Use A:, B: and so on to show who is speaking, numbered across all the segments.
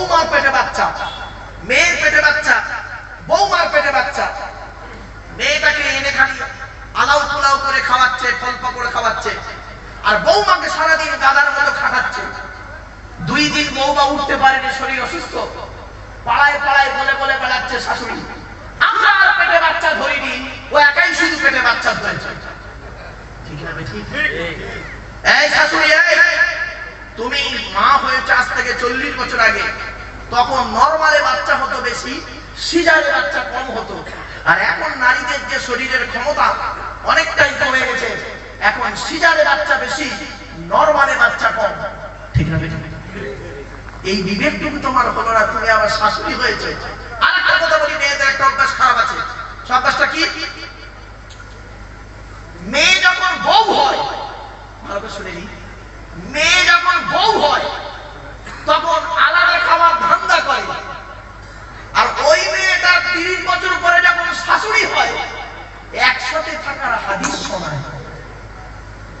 A: বৌমার পেটে বাচ্চা। মেয়ের পেটে বাচ্চা, বৌমার পেটে বাচ্চা। মেয়েটাকে এনে খালি আলাউ পোলাও করে খাওয়াচ্ছে, ফল করে খাওয়াচ্ছে, আর বৌমাকে সারাদিন গাদার মতো খাটাচ্ছে। দুই দিন বৌমা উঠতে পারেনি, শরীর অসুস্থ। পাড়ায় পাড়ায় বলে বলে বেড়াচ্ছে শাশুড়ি। আমরা আর পেটে বাচ্চা ধরিনি, ও একাই শুধু পেটে বাচ্চা ধরেছে। এই শাশুড়ি তুমি মা হয়েছে আজ থেকে চল্লিশ বছর আগে। তখন নর্মালে বাচ্চা হতো বেশি, সিজারে বাচ্চা কম হতো। আর এখন নারীদের যে শরীরের ক্ষমতা, অনেকটাই কমে গেছে। এখন সিজারে বাচ্চা বেশি, নর্মালে বাচ্চা কম। ঠিক না এই বিবেকটুকু তোমার হলো না, তুমি আবার শাশুড়ি হয়েছে। আর একটা কথা বলি, মেয়েদের একটা অভ্যাস খারাপ আছে। অভ্যাসটা কি? মেয়ে যখন বউ হয়, ভালো করে শুনে মেয়ে যখন বউ হয় তখন আলাদা খাবার ধান্দা করে। আর ওই মেয়েটা তিরিশ বছর পরে যখন শাশুড়ি হয়, একসাথে থাকার হাদিস শোনায়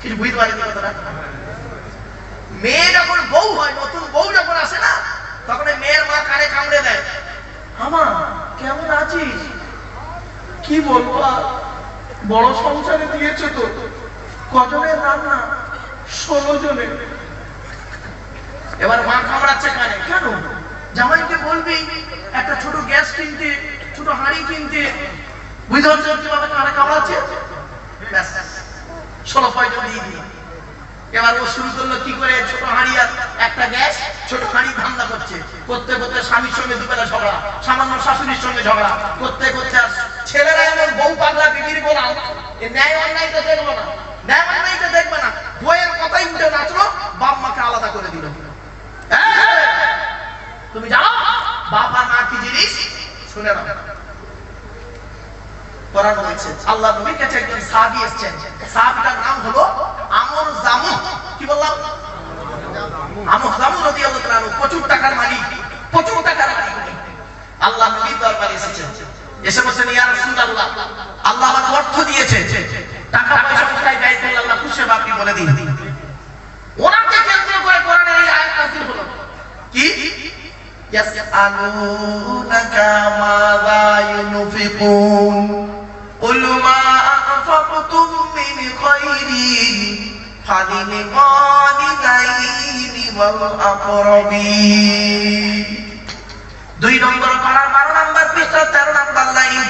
A: কিছু বুঝতে পারেনি কথাটা? মেয়ে যখন বউ হয়, নতুন বউ যখন আসে না, তখন মেয়ের মা কানে কামড়ে দেয়। আমা কেমন আছিস? কি বলব? বড় সংসারে দিয়েছে তো। কজনের রান্না? ষোলো জনের। এবার মা কামড়াচ্ছে কানে, কেন? জামাইকে বলবি, একটা ছোট গ্যাস কিনতে, ছোট হাঁড়ি কিনতে। বুঝতে ষোলো পয়সা দিয়ে দিই এবার ও শুরু করল কি করে? ছোট হাঁড়ি আর একটা গ্যাস, ছোট হাঁড়ি ধান্দা করছে। করতে করতে স্বামীর সঙ্গে দুবেলা ঝগড়া, সামান্য শাশুড়ির সঙ্গে ঝগড়া। করতে করতে আর ছেলেরা এমন বউ পাগলা বিবির ন্যায় অন্যায়টা দেখব না। ন্যায় অন্যায়টা দেখবে না। বইয়ের কথাই উঠে নাচলো, বাপ মাকে আলাদা করে তুমি জানো বাপ আর মা কি জিনিস? শুনে নাও। কোরআন আল্লাহ নবীর কাছে একজন এসেছেন। নাম হলো আমর জামু কি বললাম? আমর জামু প্রচুর টাকার মালিক, প্রচুর টাকার মালিক। আল্লাহ নবীর দরবারে এসেছেন। এসে আল্লাহ আমাকে অর্থ দিয়েছে। টাকা পয়সা কোথায় ব্যয় করলে আল্লাহ খুশি আপনি বলে দিন ওনাকে কেন্দ্র করে কোরআনের এই আয়াত নাযিল হলো কি يسألونك ماذا ينفقون قل ما أنفقتم من خير فللوالدين والأقربين দুই নম্বর পাড়ার বারো নম্বর পৃষ্ঠা তেরো নম্বর লাইন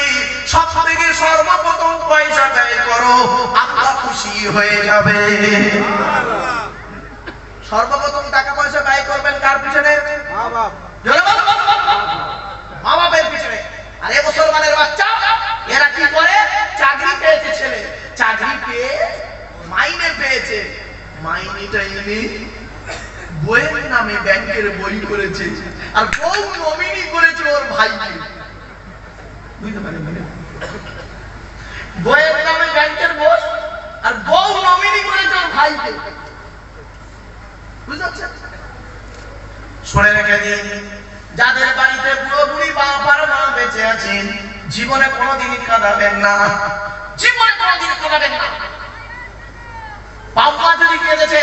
A: সব সর্বপ্রথম পয়সা ব্যয় করো আল্লাহ খুশি হয়ে যাবে। সর্বপ্রথম টাকা পয়সা ব্যয় করবেন কার পিছনে? মা বাবার পিছনে। আর, মুসলমানের বাচ্চা, এরা কি করে? চাকরি পেয়েছে ছেলে। চাকরি পেয়ে মাইনে পেয়েছে। মাইনেটা এনে বইয়ের নামে ব্যাংকের বই করেছে। আর বউ নমিনি করেছে ওর ভাইকে। বুঝতে পারেন বইয়ের নামে ব্যাংকের বই আর বউ নমিনি করেছে ওর ভাইকে। শুনে রেখে দিন যাদের বাড়িতে বুড়ো বুড়ি বাপ আর মা বেঁচে আছেন জীবনে কোনোদিন কাঁদাবেন না। জীবনে কোনোদিন কাঁদাবেন না। মা যদি কেঁদেছে,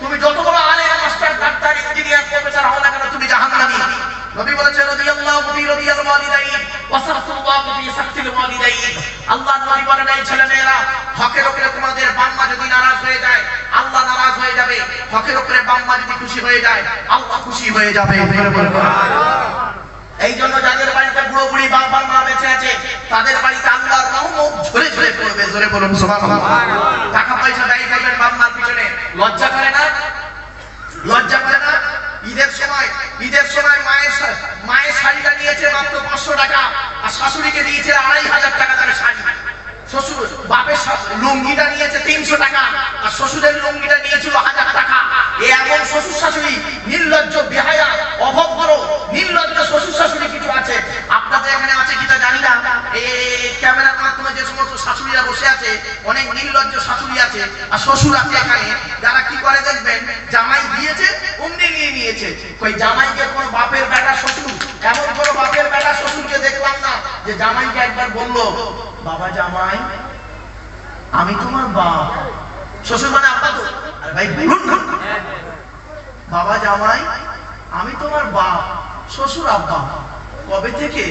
A: তুমি যত বড় আলে মাস্টার, ডাক্তার, ইঞ্জিনিয়ার, প্রফেসর হও না কেন, তুমি জাহান্নামী। নবী বলেছেন, রাদিয়াল্লাহু ফি, রাদিয়াল ওয়ালিদাইন, ওয়া সারফুল্লাহু ফি সাকতিল ওয়ালিদাইন। আল্লাহ নবী বলেন, এই ছেলে মেয়েরা হকের উপরে তোমাদের বাম্মা যদি নারাজ হয়ে যায়, আল্লাহ নারাজ হয়ে যাবে। হকের উপরে বাম্মা যদি খুশি হয়ে যায়, আল্লাহ খুশি হয়ে যাবে। এই জন্য যাদের বাড়িতে বুড়ো বুড়ি বাবা মা বেঁচে আছে, তাদের বাড়িতে আল্লাহর রহমত ঝরে ঝরে পড়বে, জোরে বলুন, সুবহানাল্লাহ। টাকা পয়সা ব্যয় করবেন বাম্মার পিছনে। লজ্জা করে না? লজ্জা করে না? ঈদের সময় ঈদের সময় মায়ের মায়ের শাড়িটা নিয়েছে মাত্র পাঁচশো টাকা, আর শাশুড়িকে দিয়েছে আড়াই হাজার টাকা তার শাড়ি। শ্বশুর, বাপের লুঙ্গিটা নিয়েছে তিনশো টাকা, আর শ্বশুরের লুঙ্গিটা নিয়েছিল হাজার টাকা। এ এমন শ্বশুর শাশুড়ি, নির্লজ্জ, বেহায়া, অভদ্র, নির্লজ্জ শ্বশুর শাশুড়ি কিছু আছে? আপনাদের এখানে আছে কিনা জানি না। এই ক্যামেরার মাধ্যমে যে সমস্ত শাশুড়িরা বসে আছে, অনেক নির্লজ্জ শাশুড়ি আছে, আর শ্বশুর আছে এখানে। যারা কি করে দেখবেন, জামাই দিয়েছে অমনি নিয়ে নিয়েছে। কই জামাইকে কোন বাপের বেটা শ্বশুর? এমন কোন বাপের বেটা শ্বশুরকে দেখলাম না যে জামাইকে একবার বলল, বাবা জামাই, আমি তোমার বাপ। শ্বশুর মানে আব্বা আরে ভাই বাবা জামাই, আমি তোমার বাপ, শ্বশুর আব্বা। কবে থেকে?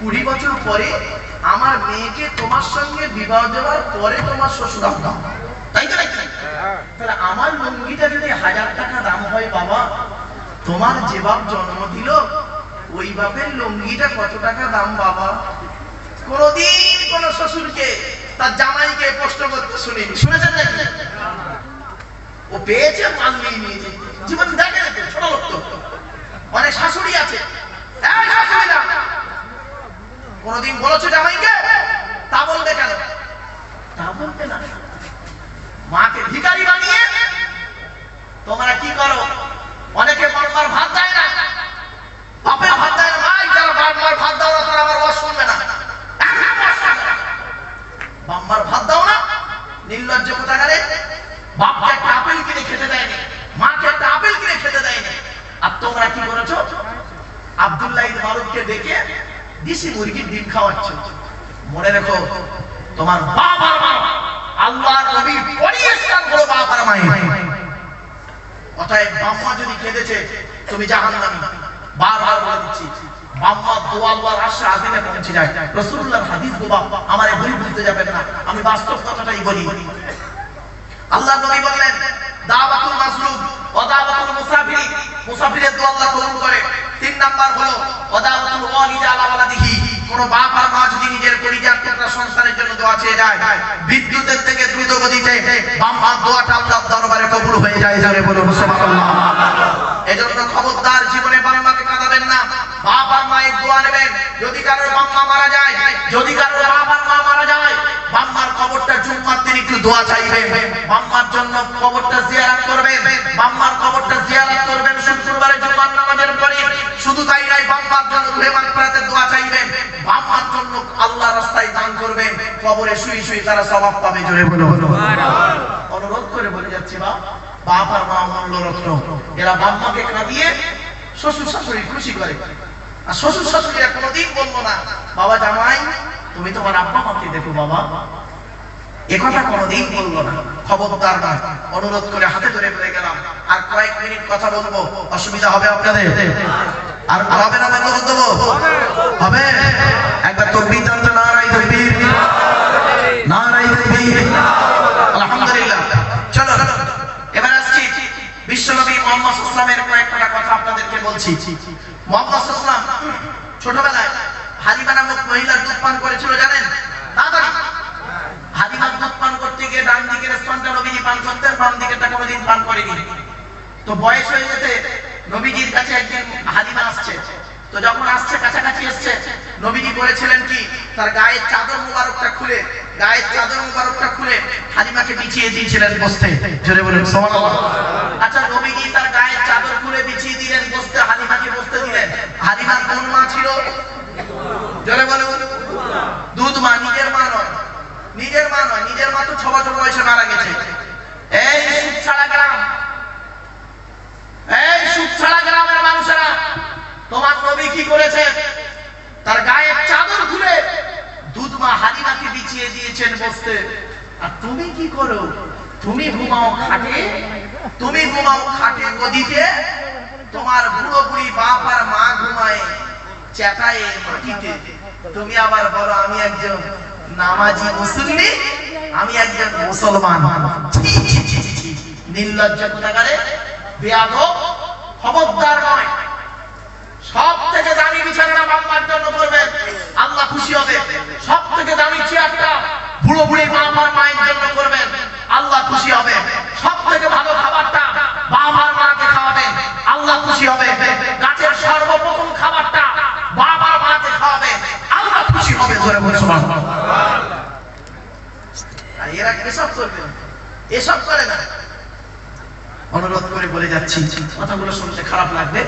A: কুড়ি বছর পরে আমার মেয়েকে তোমার সঙ্গে বিবাহ দেওয়ার পরে তোমার শ্বশুর আব্বা। তাই তো তাহলে আমার লুঙ্গিটা যদি হাজার টাকা দাম হয় বাবা, তোমার যে জন্ম দিল, ওই লুঙ্গিটা কত টাকা দাম বাবা? কোনদিন কোন শ্বশুরকে, তার জামাইকে প্রশ্ন করতে শুনিনি। শুনেছেন নাকি? ও পেয়েছে মাল নিয়ে নিয়েছে জীবন দেখে নাকি? ছোট লোক তো। অনেক শাশুড়ি আছে। এই শাশুড়ি কোনদিন বলেছ জামাইকে? তা বলবে কেন? তা বলবে না মাকে ভিখারি বানিয়ে তোমরা কি করো? অনেকে বারবার ভাত দেয় না। বাপে ভাত দেয় না, ভাই, যারা বারবার ভাত দাও না, তারা আমার ওয়াজ শুনবে না। বাম্মার ভাত দাও না, নির্লজ্জ কোথাকারে? বাপকে একটা আপেল কিনে খেতে দেয়নি, মাকে একটা আপেল কিনে খেতে দেয়নি। আর তোমরা কি করেছ? আব্দুল্লাহ মারুফকে ডেকে দিশি মুরগির ডিম খাওয়াচ্ছ। মনে রেখো, তোমার বাপ মা আল্লাহর নবী পরিষ্কার বলো বাপ আর মাই অতএব বাম্মা যদি কেঁদেছে, তুমি জাহান্নামী। বারবার বলে দিচ্ছি আল্লাহ বললেন, দাওয়াতুল মাসলুব ওয়া দাওয়াতুল মুসাফির, মুসাফিরের দোয়া আল্লাহ কবুল করে। তিন নাম্বার হলো ওয়া দাওয়াতুল ওয়ালিদ আলা ওয়ালাদিহি কোন বাপ আর মা যদি নিজের পরিবার টুকরা সংসারের জন্য দোয়া চেয়ে যায়, বিদ্যুতের থেকে দ্রুত গতিতে বাম হাত দোয়াটা আল্লাহ দরবারে কবুল হয়ে যায় যারে বলুন সুবহানাল্লাহ। এজন্য খবরদার জীবনে বাম্মাকে কাঁদাবেন না, বাপ আর মায়ের দোয়া নেবেন, যদি কারোর বাম্মা মারা যায়, যদি বাপ আর মা মারা যায়, বাম্মার কবরটা জুম্মার দিন একটু দোয়া চাইবেন, বাম্মার জন্য কবরটা জিয়ারত করবেন, বাম্মার কবরটা জিয়ারত করবেন শুক্রবারে জুম্মার নামাজের পরে শুধু তাই নয় বাম্মার জন্য রহমান প্রাতে দোয়া চাইবেন। বাম্মার জন্য আল্লাহ রাস্তায় দান করবেন। কবরে শুই শুই তারা সওয়াব পাবে, জোরে বলো। অনুরোধ করে বলে যাচ্ছি, বাপ বাপ আর মা এরা বাম্মাকে কাঁদিয়ে শ্বশুর শাশুড়ি খুশি করে। আর শ্বশুর কোনোদিন বলব না, বাবা জামাই, তুমি তোমার আব্বা মাকে দেখো, বাবা। এ কথা কোনোদিন বলব না, খবরদার না। অনুরোধ করে হাতে ধরে বলে গেলাম। আর কয়েক মিনিট কথা বলব, অসুবিধা হবে আপনাদের? আর হবে না বন্ধ দেবো হবে। একবার তকবীর জানতে না রাই তকবীর আলহামদুলিল্লাহ। চলো এবার আসছি বিশ্বনবী মোহাম্মদ ইসলামের কয়েকটা কথা আপনাদেরকে বলছি। মোহাম্মদ ইসলাম ছোটবেলায় হালিমা নামক মহিলার দুধ পান করেছিল, জানেন? তাড়াতাড়ি হালিমার দুধ পান করতে গিয়ে ডান দিকের স্তনটা নবীজি পান করতেন বাম দিকেরটা কোনোদিন পান করেনি তো বয়স হয়ে যেতে নবীজির কাছে একদিন হালিমা আসছে। তো যখন আসছে, কাছাকাছি এসছে, নবীজি বলেছিলেন কি, তার গায়ের চাদর মুবারকটা খুলে, গায়ের চাদর মুবারকটা খুলে হালিমাকে বিছিয়ে দিয়েছিলেন বসতে। জোরে বলুন, সুবহানাল্লাহ। আচ্ছা নবীজি তার গায়ের চাদর খুলে বিছিয়ে দিলেন, বসতে হালিমাকে বসতে দিলেন। হালিমার কোন মা ছিল? জোরে বলুন। দুধ মা, নিজের মা নয়। নিজের মা নয়, নিজের মা তো ছ বছর বয়সে মারা গেছে। এই সুদ ছাড়া গ্রাম এই সুদ ছাড়া গ্রামের মানুষেরা, তোমার নবী কি করেছে? তার গায়ের চাদর খুলে দুধ মা হালিমাকে বিছিয়ে দিয়েছেন বসতে। আর তুমি কি করো? তুমি ঘুমাও খাটে, তুমি ঘুমাও খাটে গদিতে। তোমার বুড়ো বুড়ি বাপ আর মা ঘুমায় চেটায় মাটিতে। তুমি আবার বলো, আমি একজন নামাজি মুসলিম, আমি একজন মুসলমান। নির্লজ্জ কোথাকারে? বেয়াদব। খবরদার নয়। সব থেকে দামি বিছানা বাম্মার জন্য করবেন আল্লাহ খুশি হবে। সব থেকে দামি চেয়ারটা বুড়ো বুড়ি মা আমার মায়ের জন্য করবেন। যাচ্ছি কথাগুলো শুনতে খারাপ লাগবে।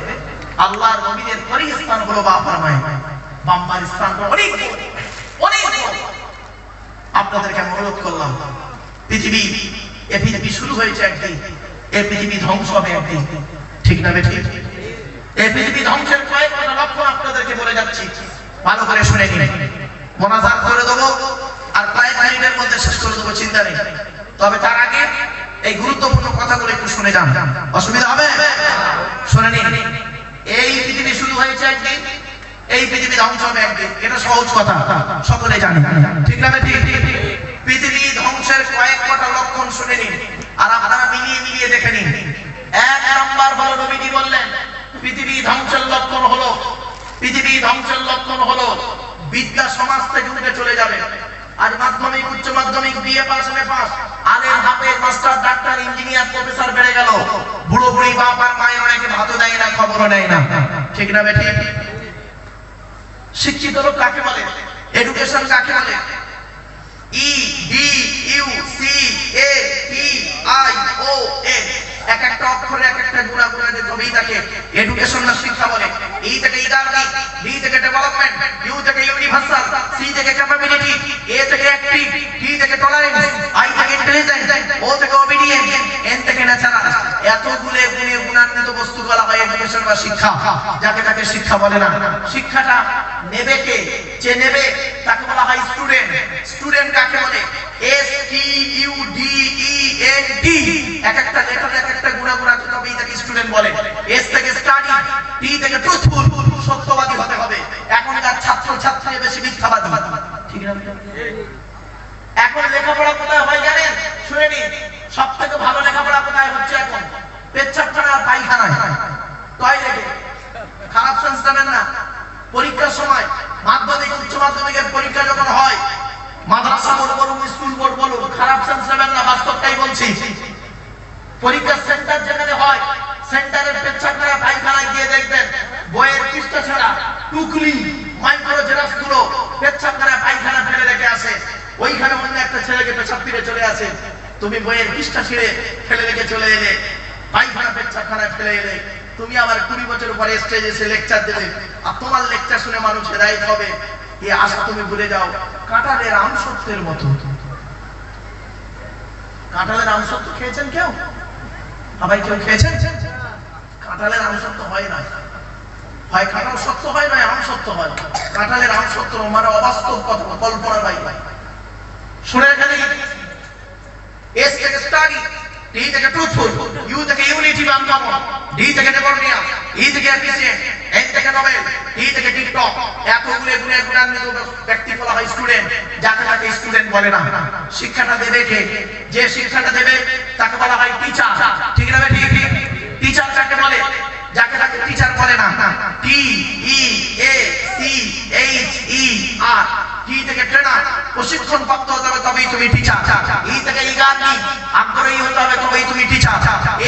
A: আল্লাহর নবীদের পরই স্থান হলো বাবার মায় বাম্মার স্থান অনেক অনেক আপনাদেরকে আমি অনুরোধ করলাম, পৃথিবী, এ পৃথিবী শুরু হয়েছে একদিন, এ পৃথিবী ধ্বংস হবে একদিন। ঠিক না বেঠিক? এই পৃথিবী ধ্বংসের কয়েকটা লক্ষণ আপনাদেরকে বলে যাচ্ছি। ভালো করে শুনে নিন। মোনাজাত করে দেবো। আর কয়েক মিনিটের মধ্যে শেষ করে দেবো, চিন্তা নেই। তবে তার আগে এই গুরুত্বপূর্ণ কথাগুলো একটু শুনে যান। অসুবিধা হবে? শুনে নিন। এই পৃথিবী শুরু হয়েছে একদিন, এই পৃথিবী ধ্বংস হবে একদিন। এটা সহজ কথা, সকলে জানে। ঠিক না ঠিক পৃথিবী ধ্বংসের কয়েক কটা লক্ষণ শুনে নিন, আর আপনারা মিলিয়ে মিলিয়ে দেখে নিন। এক নম্বর হলো নবীজি বললেন, পৃথিবী ধ্বংসের লক্ষণ হলো, পৃথিবী ধ্বংসের লক্ষণ হলো, বিদ্যা সমাজ থেকে উঠে চলে যাবে। আজ মাধ্যমিক, উচ্চ মাধ্যমিক বিএ পাস এম পাস আলের হাফেজ মাস্টার, ডাক্তার, ইঞ্জিনিয়ার, প্রফেসর বেড়ে গেল। বুড়ো বুড়ি বাপ আর মায়ের অনেকে ভাতও দেয় না, খবরও নেয় না। ঠিক না বেটি শিক্ষিত লোক কাকে বলে? এডুকেশন কাকে বলে? E D U C A T I O N এক একটা অক্ষরে এক একটা গুণা গুণা যে তবেই তাকে এডুকেশন না শিক্ষা বলে ই থেকে ইডারনি ডি থেকে ডেভেলপমেন্ট ইউ থেকে ইউনিভার্সাল সি থেকে ক্যাপাবিলিটি এ থেকে অ্যাক্টিভ ডি থেকে টলারেন্স আই থেকে ইন্টেলিজেন্স ও থেকে ওবিডিয়েন্স এন থেকে ন্যাচারাল এতগুলো গুণে গুণান্বিত বস্তু বলা হয় এডুকেশন বা শিক্ষা। যাকে তাকে শিক্ষা বলে না। শিক্ষাটা নেবে কে? যে নেবে, তাকে বলা হয় স্টুডেন্ট স্টুডেন্ট কাকে বলে? S T U D E N T এক একটা লেটার এক একটা গুণা গুণা তবেই তাকে স্টুডেন্ট বলে এস থেকে স্টাডি টি থেকে ট্রুথফুল সত্যবাদী হতে হবে এখনকার ছাত্র ছাত্রী বেশি মিথ্যাবাদী ঠিক এখন লেখাপড়া কোথায় হয় জানেন? শুনে সব থেকে ভালো লেখাপড়া কোথায় হচ্ছে এখন? পেচ্ছাপখানা আর পায়খানায় টয়লেটে খারাপ সেন্স না। পরীক্ষার সময় মাধ্যমিক, উচ্চ মাধ্যমিকের পরীক্ষা যখন হয়, মাদ্রাসা বোর্ড বলুন, স্কুল বোর্ড বলুন, খারাপ সেন্স নেবেন না বাস্তবটাই বলছি। পরীক্ষার সেন্টার যেখানে হয় সেন্টারের পেচ্ছাপখানা পায়খানায় গিয়ে দেখবেন, বইয়ের পৃষ্ঠা ছাড়া টুকলি মাইক্রো জেরাক্সগুলো পেচ্ছাপখানা পায়খানা ফেলে রেখে আসে ওইখানে অন্য একটা ছেলেকে পেছাব ফিরে চলে আসে। তুমি বইয়ের পৃষ্ঠা ছিঁড়ে ফেলে রেখে চলে এলে। পায়খানা পেচ্ছাপখানায় ফেলে এলে। তুমি আবার কুড়ি বছর পরে স্টেজে এসে লেকচার দেবে। আর তোমার লেকচার শুনে মানুষ হেদায়ত হবে। এই আশা তুমি ভুলে যাও। কাঁঠালের আম সত্যের মতো। কাঁঠালের আম সত্য খেয়েছেন কেউ? সবাই কেউ খেয়েছেন কাঁঠালের আম সত্য হয় না। সত্য হয় আম সত্য হয়। কাঁঠালের আম সত্য মানে অবাস্তব কথা, কল্পনা পাই শুনে এখানে এস থেকে স্টাডি টি থেকে ট্রুথফুল ইউ থেকে ইউনিটি বা ডি থেকে ই থেকে অ্যাপ্রিসিয়েট এন থেকে নোবেল থেকে টিকটক এতগুলো গুণে গুণান্বিত ব্যক্তি বলা হয় স্টুডেন্ট যাকে তাকে স্টুডেন্ট বলে না। শিক্ষাটা দেবে কে? যে শিক্ষাটা দেবে, তাকে বলা হয় টিচার ঠিক না ঠিক ঠিক? টিচার যাকে বলে? যাকে তাকে টিচার বলে না টি ই এ সি এইচ ই আর টি থেকে ট্রেনার প্রশিক্ষণ প্রাপ্ত হতে হবে, তবেই তুমি টিচার ই থেকে ইগারনি আগ্রহী হতে হবে, তবেই তুমি টিচার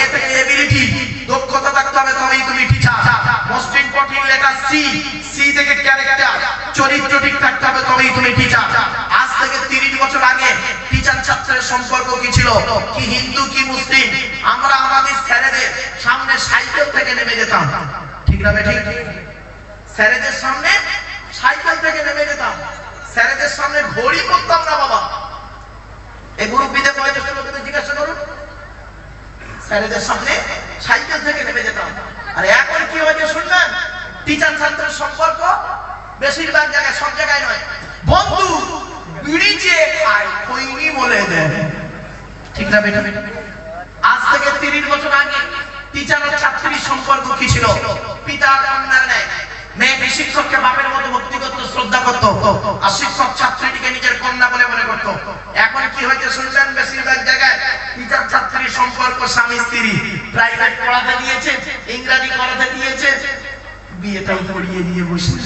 A: এ থেকে এবিলিটি দক্ষতা থাকতে হবে, তবেই তুমি teacher most important letter C C থেকে ক্যারেক্টার চরিত্র ঠিক থাকতে হবে, তবেই তুমি টিচার আজ থেকে তিরিশ বছর আগে টিচার ছাত্রের সম্পর্ক কি ছিল? কি হিন্দু, কি মুসলিম? আমরা আমাদের স্যারেদের সামনে সাইকেল থেকে নেমে যেতাম। ঠিক না ঠিক স্যারেদের সামনে সাইকেল থেকে নেমে যেতাম। স্যারেদের সামনে ঘড়ি করতাম না বাবা। এই মুরব্বীদের বয়সের লোকেদের জিজ্ঞাসা করুন। স্যারেদের সামনে সাইকেল থেকে নেমে যেতাম। আর এখন কি হয়েছে শুনলেন টিচার ছাত্রের সম্পর্ক বেশিরভাগ জায়গায় সব জায়গায় নয়। বন্ধু বিড়ি চেয়ে খায় খৈনি বলে দেয়। ঠিক না বেটা আজ থেকে তিরিশ বছর আগে টিচার আর ছাত্রীর সম্পর্ক কি ছিল? পিতা কন্যার নেয় মেয়েটি শিক্ষককে বাপের মতো ভক্তি করতো, শ্রদ্ধা করত, আর শিক্ষক ছাত্রীটিকে নিজের কন্যা বলে মনে করত। এখন কি হয়েছে শুনছেন বেশিরভাগ জায়গায়? টিচার ছাত্রীর সম্পর্ক স্বামী স্ত্রী। প্রাইভেট পড়াতে দিয়েছে, ইংরাজি পড়াতে দিয়েছে বিয়েটাই করিয়ে দিয়ে বসে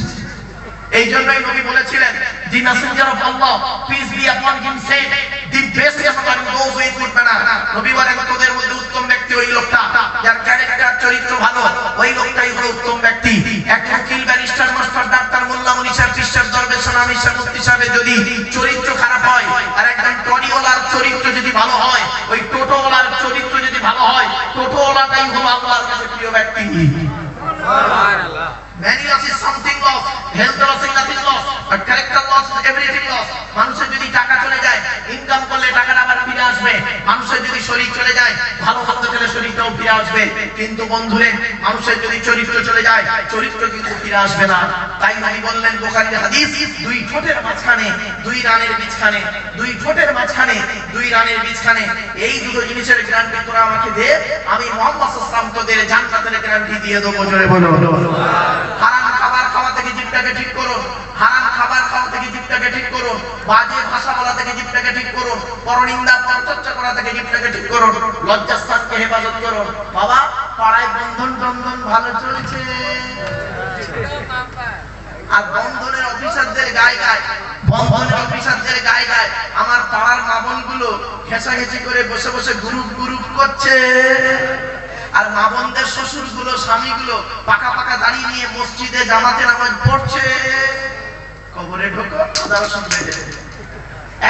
A: এই জন্যই নবী বলেছিলেন the messenger of Allah peace be upon him said the best ever goes with good manner নবী বলেন তোদের মধ্যে উত্তম ব্যক্তি ওই লোকটা, যার ক্যারেক্টার চরিত্র ভালো, ওই লোকটাই হলো উত্তম ব্যক্তি। এক উকিল, ব্যারিস্টার, মাস্টার, ডাক্তার, মোল্লা, মনীষা খ্রিস্টান দরবেশ সোনামী মুফতি সাহেবের যদি চরিত্র খারাপ হয়, আর একজন টরিওয়ালার চরিত্র যদি ভালো হয়, ওই টোটোওয়ালার চরিত্র যদি ভালো হয়, টোটোওয়ালাটাই হলো আল্লাহর কাছে প্রিয় ব্যক্তি। Many loss is something lost. Health loss is nothing lost. Character loss everything loss মানুষের যদি টাকা চলে যায় ইনকাম করলে টাকাটা আবার ফিরে আসবে। মানুষের যদি শরীর চলে যায়, ভালো মন্দ খেলে শরীরটাও ফিরে আসবে। কিন্তু বন্ধুরে, মানুষের যদি চরিত্র চলে যায়, চরিত্র কিন্তু ফিরে আসবে না। তাই নবী বললেন বোখারীর হাদিস, দুই ঠোঁটের মাঝখানে, দুই রানের মাঝখানে দুই ঠোঁটের মাঝখানে, দুই রানের মাঝখানে এই দুটো জিনিসের গ্যারান্টি তোরা আমাকে দে, আমি মোহাম্মদ সাল্লাল্লাহু তোদের জান্নাতের গ্যারান্টি দিয়ে দেবো। জোরে বলো থেকে জিভটাকে ঠিক করুন হারাম খাবার খাওয়া থেকে জিভটাকে ঠিক করুন বাজে ভাষা বলা থেকে জিভটাকে ঠিক করুন পরনিন্দা পরচর্চা করা থেকে জিভটাকে ঠিক করুন লজ্জাস্থানকে হেফাজত করুন বাবা, পাড়ায় বন্ধন টন্ধন ভালো চলছে। আর বন্ধনের অফিসারদের গায়ে গায়ে, বন্ধনের অফিসারদের গায়ে গায়ে, আমার পাড়ার মামলগুলো ঘেঁষাঘেঁচি করে বসে বসে গ্রুপ গ্রুপ করছে। আর মা বোনদের শ্বশুরগুলো স্বামী গুলো পাকা পাকা দাঁড়িয়ে নিয়ে মসজিদে জামাতে নামাজ পড়ছে। কবরে ঢোকো খোদার শুনবে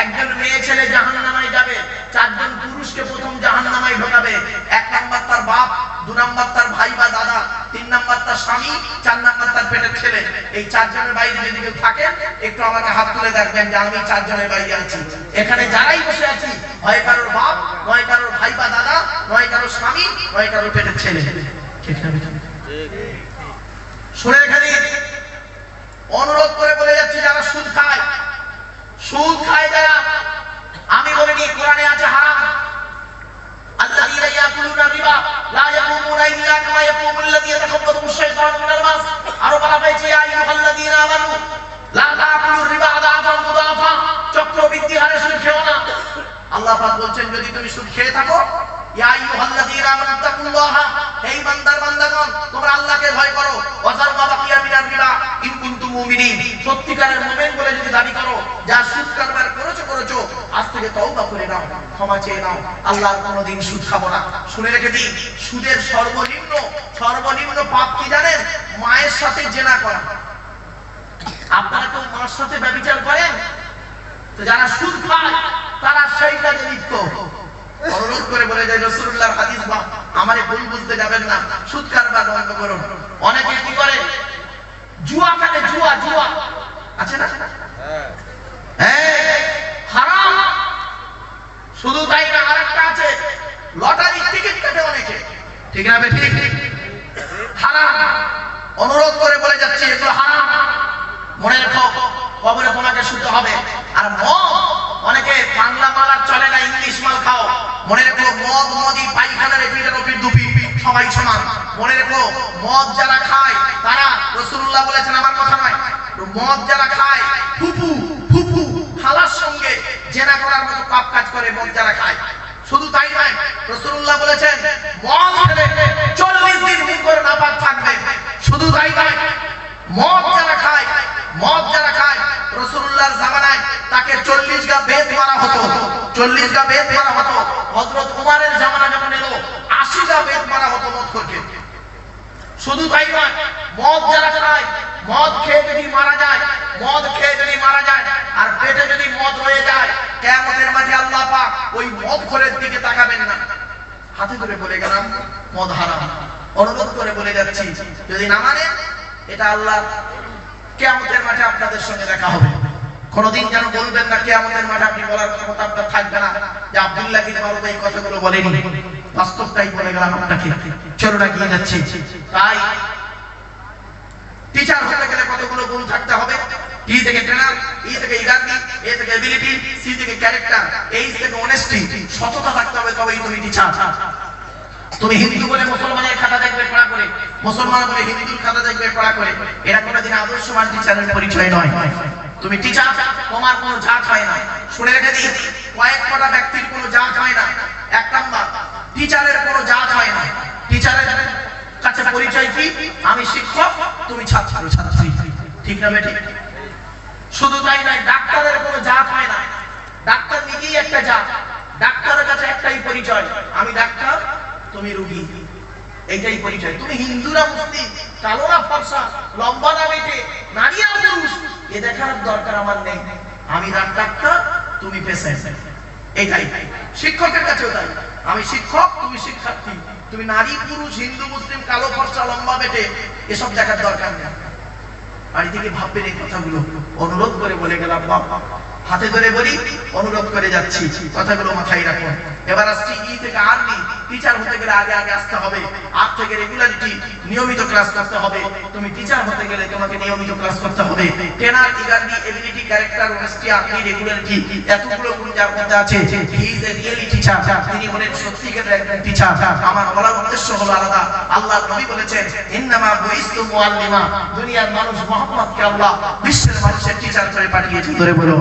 A: একজন মেয়ে ছেলে জাহান নামায় যাবে, চারজন পুরুষকে প্রথম জাহান নামায় ঢোকাবে। এক নাম্বার তার বাপ, দু নাম্বার তার ভাই বা দাদা, তিন নাম্বার তার স্বামী, চার নাম্বার তার পেটের ছেলে। এই চারজনের বাইরে যদি কেউ থাকে, একটু আমাকে হাত তুলে দেখবেন যে আমি চারজনের বাইরে আছি। এখানে যারাই বসে আছি, হয় কারোর বাপ নয় কারোর ভাই বা দাদা নয় কারোর স্বামী নয় কারোর পেটের ছেলে ঠিক না বেটা? শুনে এখানে অনুরোধ করে বলে যাচ্ছি যারা সুদ খায় সুদ খায় যারা আমি বলে নি কোরআনে আছে হারাম الذين ياكلون الربا لا يقومون الا كما يقوم الذي يتخبطه الشيطان من المس আরো বলা হয়েছে يا ايها الذين امنوا لا تاكلوا الربا اضعافا مضاعفا চক্রবৃদ্ধি হারে সুদ খেও না আল্লাহ পাক বলছেন যদি তুমি সুদ খেয়ে থাকো ইয়া সুদের সর্বনিম্ন সর্বনিম্ন পাপ কি জানেন? মায়ের সাথে জেনা করা। আপনারা কেউ মার সাথে ব্যভিচার করেন? তো যারা সুদ খায়, তারা সেই কাজে লিপ্ত। অনুরোধ করে বলে যায় রসুল্লাহর হাদিস বা আমারে ভুল বুঝতে যাবেন না, সুদ কারবার বন্ধ করুন। অনেকে কি করে? জুয়া খেলে জুয়া জুয়া। আছে না? শুধু তাই না আছে, লটারি টিকিট কাটে অনেকে। ঠিক না অনুরোধ করে বলে মনে আর মদ অনেকে বাংলা মাল আর চলে না, ইংলিশ মাল খাও। মনে রেখো, মদ মদি পায়খানা রেপিটের ওপির দুপি সবাই সমান। মনে রেখো, মদ যারা খায়, তারা রসুল্লাহ বলেছেন, আমার কথা নয়। মদ যারা খায় ফুপু ফুপু খালার সঙ্গে জেনা করার মতো পাপ কাজ করে মদ যারা খায়। শুধু তাই নয় রসুল্লাহ বলেছেন, মদ খেলে চল্লিশ দিন মুখ করে নাপাক থাকবে। শুধু তাই নয়, মদ যারা খায় মদ যারা খায়, রসুল্লাহর জামানায় তাকে চল্লিশ গা বেদ মারা হতো। চল্লিশ গা বেদ মারা হতো। হজরত উমারের জামানা যখন এলো, আশি গা বেদ মারা হতো মদ করকে শুধু তাই নয়, মদ যারা খায়, মদ খেয়ে যদি মারা যায়, মদ খেয়ে যদি মারা যায়, আর পেটে যদি মদ হয়ে যায় কেমনের মাঝে আল্লাহ পাক ওই মদ ঘরের দিকে তাকাবেন না। হাতে ধরে বলে গেলাম, মদ হারাম। অনুরোধ করে বলে যাচ্ছি, যদি না মানে এটা আল্লাহ কেয়ামতের মাঠে আপনাদের সঙ্গে দেখা হবে। কোনদিন যেন বলবেন না, কেয়ামতের মাঠে আপনি বলার ক্ষমতা আপনার থাকবে না। যে আব্দুল্লাহ বিন মারুফ এই কথাগুলো বলেনি। বাস্তবটাই বলে গেলাম আপনাকে। চলুন এগিয়ে যাচ্ছি। তাই টিচার হতে গেলে কতগুলো গুণ থাকতে হবে? ই থেকে ট্রেনার ই থেকে ইগার্নি এ থেকে এবিলিটি সি থেকে ক্যারেক্টার এই থেকে অনেস্টি সততা থাকতে হবে তবেই তুমি টিচার তুমি হিন্দু বলে মুসলমানের খাতা দেখবে, পড়া করে। মুসলমান বলে হিন্দুর খাতা দেখবে, পড়া করে। এরা কোনোদিন আদর্শবান টিচারের পরিচয় নয়। তুমি টিচার, তোমার কোনো জাত হয় না। শুনে রেখে দিই, কয়েক কটা ব্যক্তির কোনো জাত হয় না। এক নাম্বার, টিচারের কোনো জাত হয় না। টিচারের কাছে পরিচয় কি? আমি শিক্ষক, তুমি ছাত্র, ছাত্রী। ঠিক না বেটি শুধু তাই নয়, ডাক্তারের কোনো জাত হয় না। ডাক্তার নিজেই একটা জাত। ডাক্তারের কাছে একটাই পরিচয়, আমি ডাক্তার তুমি রুগী। এইটাই পরিচয়। তুমি হিন্দুরা মুসলিম কালোরা ফর্সা, লম্বা না বেটে পুরুষ, এ দেখার দরকার আমার নেই। আমি ডাক্তার, তুমি পেশেন্ট এটাই। শিক্ষকের কাছেও তাই। আমি শিক্ষক, তুমি শিক্ষার্থী। তুমি নারী, পুরুষ, হিন্দু, মুসলিম, কালো, ফর্সা, লম্বা, বেটে, এসব দেখার দরকার নেই। বাড়ি থেকে ভাববেন এই কথাগুলো। অনুরোধ করে বলে গেলাম বাবা হাতে ধরে বলি, অনুরোধ করে যাচ্ছি। কথাগুলো মাথায় রাখুন। এবার আসছি ই থেকে আর্মি। টিচার হতে গেলে আগে আগে আসতে হবে। থেকে রেগুলারিটি নিয়মিত ক্লাস করতে হবে। তুমি টিচার হতে গেলে তোমাকে নিয়মিত ক্লাস করতে হবে। এবিলিটি ক্যারেক্টার অনেস্টি আপনি রেগুলারিটি এতগুলো গুণ যার মধ্যে আছে he is a really teacher তিনি সত্যিকারের একজন টিচার আমার বলার উদ্দেশ্য হলো আলাদা। আল্লাহ নবী বলেছেন, ইন্নামা বুইস্তু মুআল্লিমা। দুনিয়ার মানুষ মুহাম্মদকে আল্লাহ বিশ্বের মানুষের টিচার করে পাঠিয়েছেন ধরে বলো।